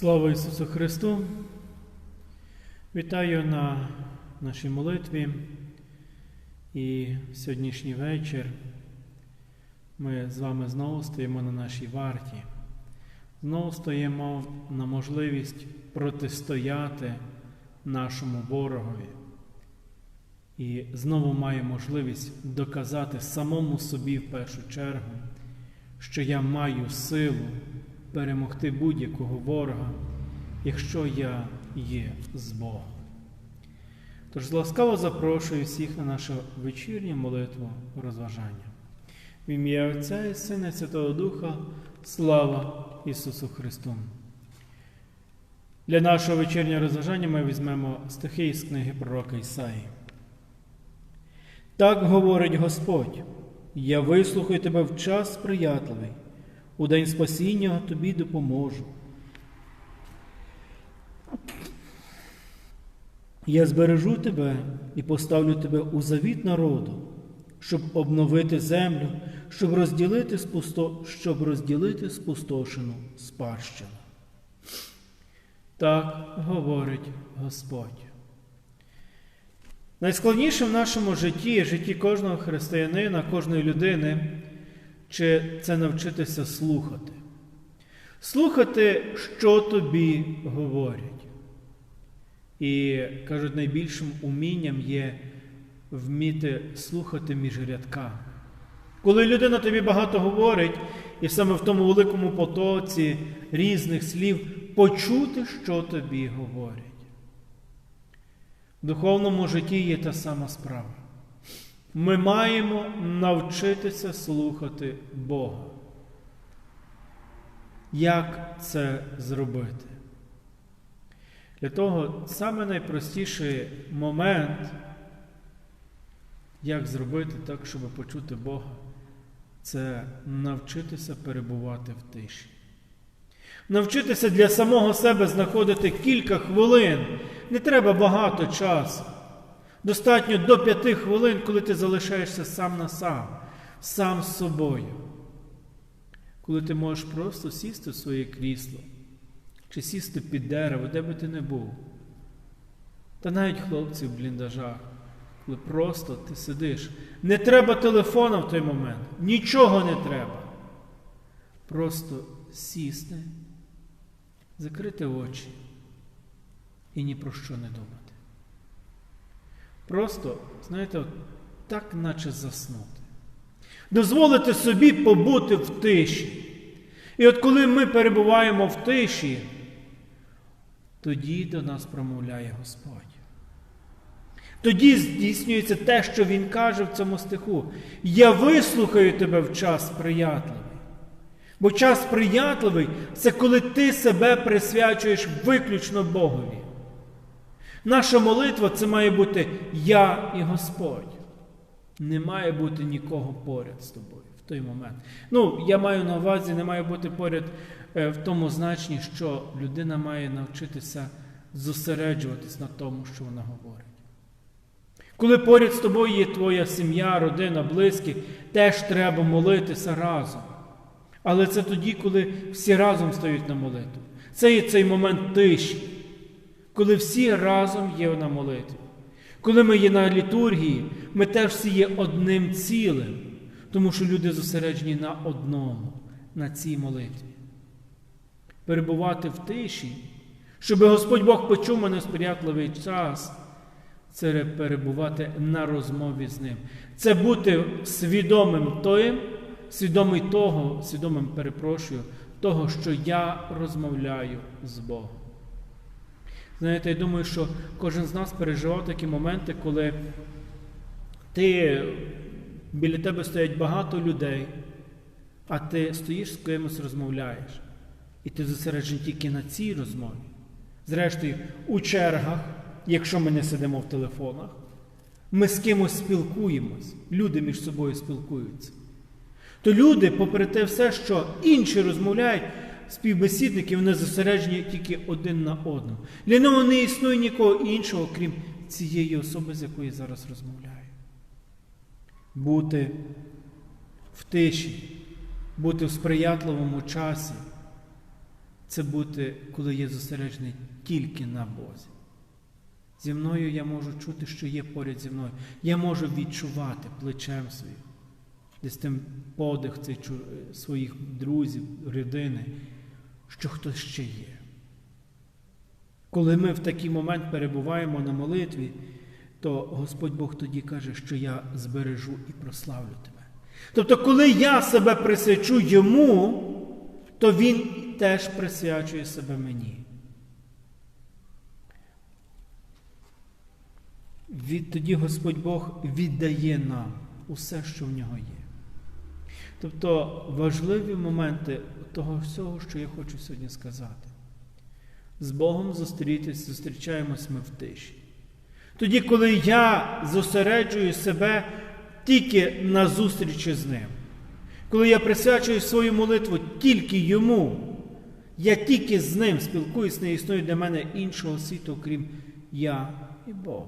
Слава Ісусу Христу! Вітаю на нашій молитві і в сьогоднішній вечір ми з вами знову стоїмо на нашій варті. Знову стоїмо на можливість протистояти нашому ворогові. І знову маю можливість доказати самому собі в першу чергу, що я маю силу перемогти будь-якого ворога, якщо я є з Богом. Тож ласкаво запрошую всіх на нашу вечірню молитву розважання. В ім'я Отця і Сина і Святого Духа, слава Ісусу Христу! Для нашого вечірнього розважання ми візьмемо стихи із книги пророка Ісаї. Так говорить Господь, я вислухаю тебе в час сприятливий, у день спасіння тобі допоможу. Я збережу тебе і поставлю тебе у завіт народу, щоб обновити землю, щоб розділити спусто... щоб розділити спустошену спадщину. Так говорить Господь. Найскладніше в нашому житті, житті кожного християнина, кожної людини, чи це навчитися слухати. Слухати, що тобі говорять. І кажуть, найбільшим умінням є вміти слухати між рядками. Коли людина тобі багато говорить, і саме в тому великому потоці різних слів почути, що тобі говорять. В духовному житті є та сама справа. Ми маємо навчитися слухати Бога. Як це зробити? Для того саме найпростіший момент, як зробити так, щоб почути Бога, це навчитися перебувати в тиші. Навчитися для самого себе знаходити кілька хвилин. Не треба багато часу. Достатньо до п'яти хвилин, коли ти залишаєшся сам на сам, сам з собою. Коли ти можеш просто сісти в своє крісло, чи сісти під дерево, де би ти не був. Та навіть хлопці в бліндажах, коли просто ти сидиш. Не треба телефона в той момент, нічого не треба. Просто сісти, закрити очі і ні про що не думати. Просто, знаєте, от, так наче заснути. Дозволити собі побути в тиші. І от коли ми перебуваємо в тиші, тоді до нас промовляє Господь. Тоді здійснюється те, що Він каже в цьому стиху. Я вислухаю тебе в час сприятливий. Бо час сприятливий це коли ти себе присвячуєш виключно Богові. Наша молитва це має бути я і Господь. Не має бути нікого поряд з тобою в той момент. Ну, я маю на увазі, не має бути поряд в тому значенні, що людина має навчитися зосереджуватись на тому, що вона говорить. Коли поряд з тобою є твоя сім'я, родина, близькі, теж треба молитися разом. Але це тоді, коли всі разом стають на молитву. Це є цей момент тиші, коли всі разом є на молитві. Коли ми є на літургії, ми теж всі є одним цілим, тому що люди зосереджені на одному, на цій молитві. Перебувати в тиші, щоб Господь Бог почув мене сприятливий час, це перебувати на розмові з Ним. Це бути свідомим тим, свідомий того, свідомим перепрошую, того, що я розмовляю з Богом. Знаєте, я думаю, що кожен з нас переживав такі моменти, коли ти біля тебе стоять багато людей, а ти стоїш з кимось розмовляєш. І ти зосереджений тільки на цій розмові. Зрештою, у чергах, якщо ми не сидимо в телефонах, ми з кимось спілкуємось, люди між собою спілкуються. То люди, попри те все, що інші розмовляють, співбесідники, вони зосереджені тільки один на одному. Для нього не існує нікого іншого, крім цієї особи, з якою я зараз розмовляю. Бути в тиші, бути в сприятливому часі це бути, коли я зосереджений тільки на Бозі. Зі мною я можу чути, що є поряд зі мною. Я можу відчувати плечем своїм, десь тим подих чу- своїх друзів, родини, що хтось ще є. Коли ми в такий момент перебуваємо на молитві, то Господь Бог тоді каже, що я збережу і прославлю тебе. Тобто, коли я себе присвячу йому, то Він теж присвячує себе мені. Від, тоді Господь Бог віддає нам усе, що в нього є. Тобто важливі моменти того всього, що я хочу сьогодні сказати. З Богом зустрітись, зустрічаємось ми в тиші. Тоді, коли я зосереджую себе тільки на зустрічі з Ним, коли я присвячую свою молитву тільки Йому, я тільки з Ним спілкуюсь, не існує для мене іншого світу, крім я і Бог.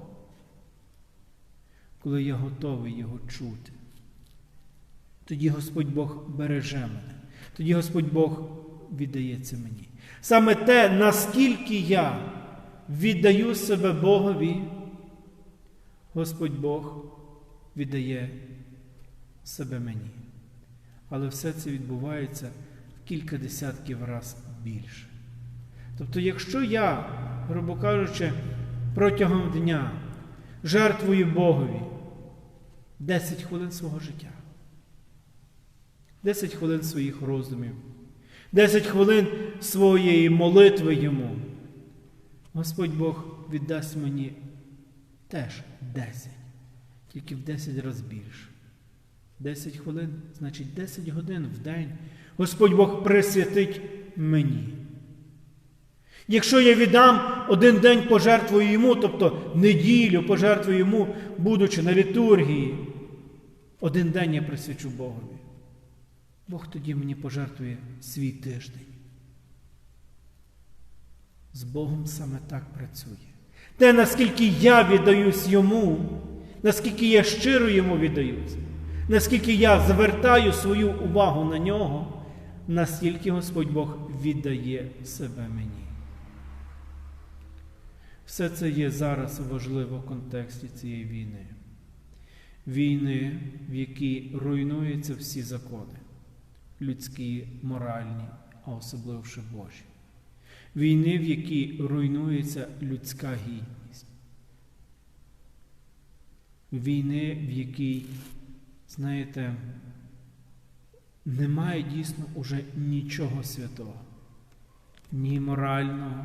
Коли я готовий Його чути, тоді Господь Бог береже мене, тоді Господь Бог віддається мені. Саме те, наскільки я віддаю себе Богові, Господь Бог віддає себе мені. Але все це відбувається в кілька десятків разів більше. Тобто, якщо я, грубо кажучи, протягом дня жертвую Богові 10 хвилин свого життя, 10 хвилин своїх роздумів, 10 хвилин своєї молитви йому, Господь Бог віддасть мені теж 10, тільки в 10 разів більше. 10 хвилин, значить 10 годин в день Господь Бог присвятить мені. Якщо я віддам один день пожертвую йому, тобто неділю пожертвую йому, будучи на літургії, один день я присвячу Богові. Бог тоді мені пожертвує свій тиждень. З Богом саме так працює. Те, наскільки я віддаюсь йому, наскільки я щиро йому віддаюсь, наскільки я звертаю свою увагу на нього, настільки Господь Бог віддає себе мені. Все це є зараз важливо в контексті цієї війни. Війни, в якій руйнуються всі закони, людські, моральні, а особливо Божі. Війни, в якій руйнується людська гідність. Війни, в якій, знаєте, немає дійсно уже нічого святого, ні морального,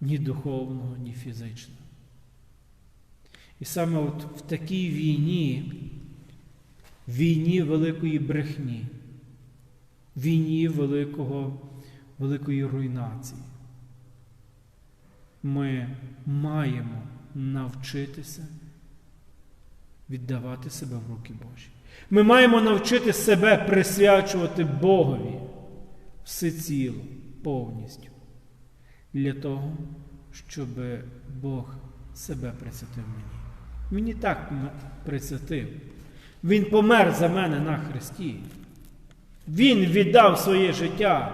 ні духовного, ні фізичного. І саме от в такій війні, війні великої брехні, війні великого, великої руйнації, ми маємо навчитися віддавати себе в руки Божі. Ми маємо навчити себе присвячувати Богові всеціло, повністю, для того, щоб Бог себе присвятив мені. Мені так присвятив. Він помер за мене на Христі. Він віддав своє життя.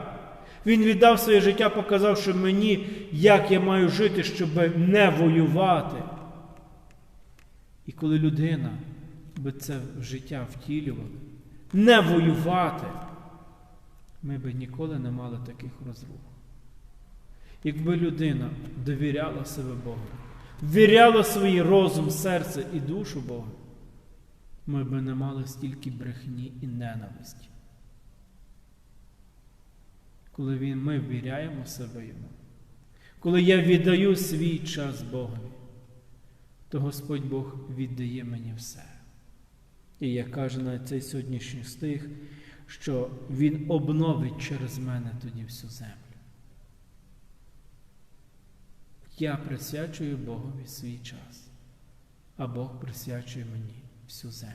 Він віддав своє життя, показавши мені, як я маю жити, щоб не воювати. І коли людина би це життя втілювала, не воювати, ми би ніколи не мали таких розрух. Якби людина довіряла себе Богу, ввіряла свій розум, серце і душу Богу, ми би не мали стільки брехні і ненависті. Коли ми ввіряємо себе йому, коли я віддаю свій час Богові, то Господь Бог віддає мені все. І як каже на цей сьогоднішній стих, що Він обновить через мене тоді всю землю. Я присвячую Богові свій час, а Бог присвячує мені всю землю.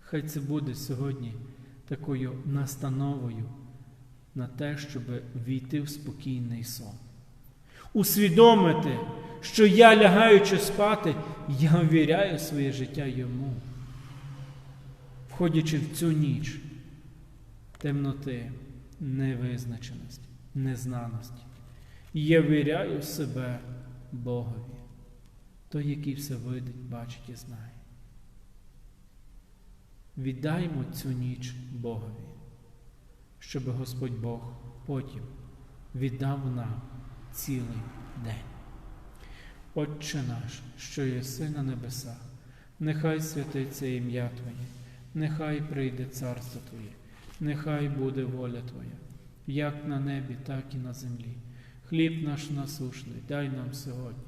Хай це буде сьогодні такою настановою на те, щоб війти в спокійний сон. Усвідомити, що я, лягаючи спати, я ввіряю своє життя йому, входячи в цю ніч темноти, невизначеності. незнаності. Я віряю себе Богові, той, який все видить, бачить і знає. Віддаймо цю ніч Богові, щоб Господь Бог потім віддав нам цілий день. Отче наш, що єси на небесах, нехай святиться ім'я Твоє, нехай прийде царство Твоє, нехай буде воля Твоя, як на небі, так і на землі. Хліб наш насушний, дай нам сьогодні,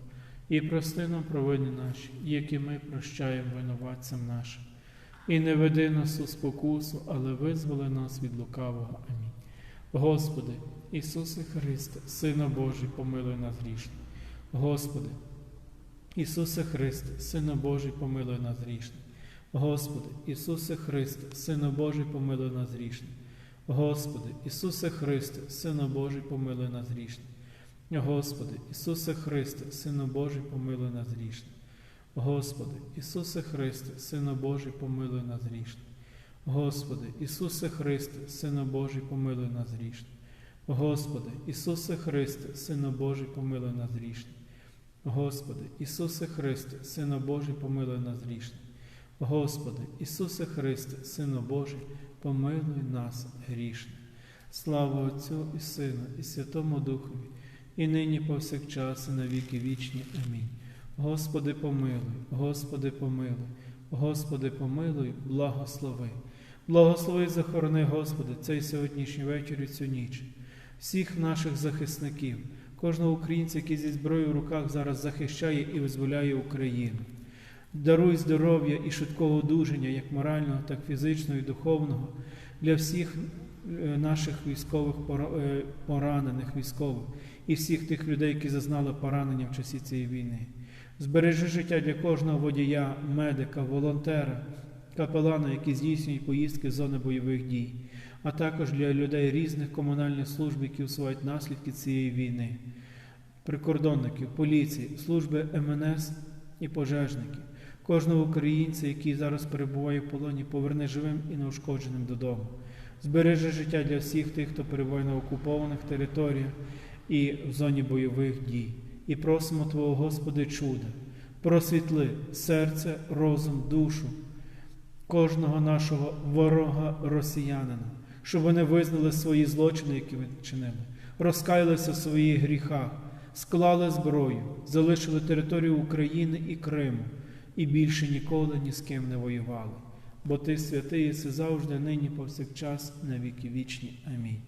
і прости нам провини наші, які ми прощаємо винуватцям нашим. І не веди нас у спокусу, але визволи нас від лукавого. Амінь. Господи, Ісусе Христе, Сина Божий, помилуй нас грішних. Господи, Ісусе Христе, Сина Божий, помилуй нас грішних. Господи, Ісусе Христе, Сина Божий, помилуй нас грішних. Господи, Ісусе Христе, Сина Божий, помилуй нас грішних. Господи, Ісусе Христе, Сина Божий, помилуй нас грішних. Господи, Ісусе Христе, Сина Божий, помилуй нас грішних. Господи, Ісусе Христе, Сина Божий, помилуй нас грішних. Господи, Ісусе Христе, Сина Божий, помилуй нас грішних. Господи, Ісусе Христе, Сина Божий, помилуй нас грішних. Господи, Ісусе Христе, Сина Божий, помилуй нас грішних. Слава Отцю і Сину, і Святому Духові, і нині повсякчас, і на віки вічні. Амінь. Господи, помилуй, Господи, помилуй, Господи, помилуй, благослови. Благослови, захорони, Господи, цей сьогоднішній вечір і цю ніч, всіх наших захисників, кожного українця, який зі зброєю в руках зараз захищає і визволяє Україну. Даруй здоров'я і швидкого одужання, як морального, так і фізичного і духовного, для всіх е, наших військових е, поранених військових і всіх тих людей, які зазнали поранення в часі цієї війни. Збережи життя для кожного водія, медика, волонтера, капелана, які здійснюють поїздки з зони бойових дій, а також для людей різних комунальних служб, які усувають наслідки цієї війни, прикордонників, поліції, служби МНС і пожежників, кожного українця, який зараз перебуває в полоні, поверни живим і неушкодженим додому. Збережи життя для всіх тих, хто перебуває на окупованих територіях і в зоні бойових дій. І просимо Твого Господи чуда, просвітли серце, розум, душу кожного нашого ворога росіянина, щоб вони визнали свої злочини, які вони чинили, розкаялися в своїх гріхах, склали зброю, залишили територію України і Криму і більше ніколи ні з ким не воювали. Бо Ти святий єси завжди, нині повсякчас, на віки вічні. Амінь.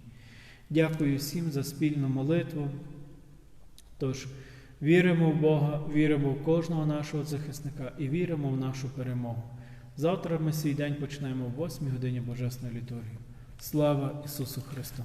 Дякую всім за спільну молитву. Тож віримо в Бога, віримо в кожного нашого захисника і віримо в нашу перемогу. Завтра ми свій день почнемо в 8 годині Божесної літургії. Слава Ісусу Христу!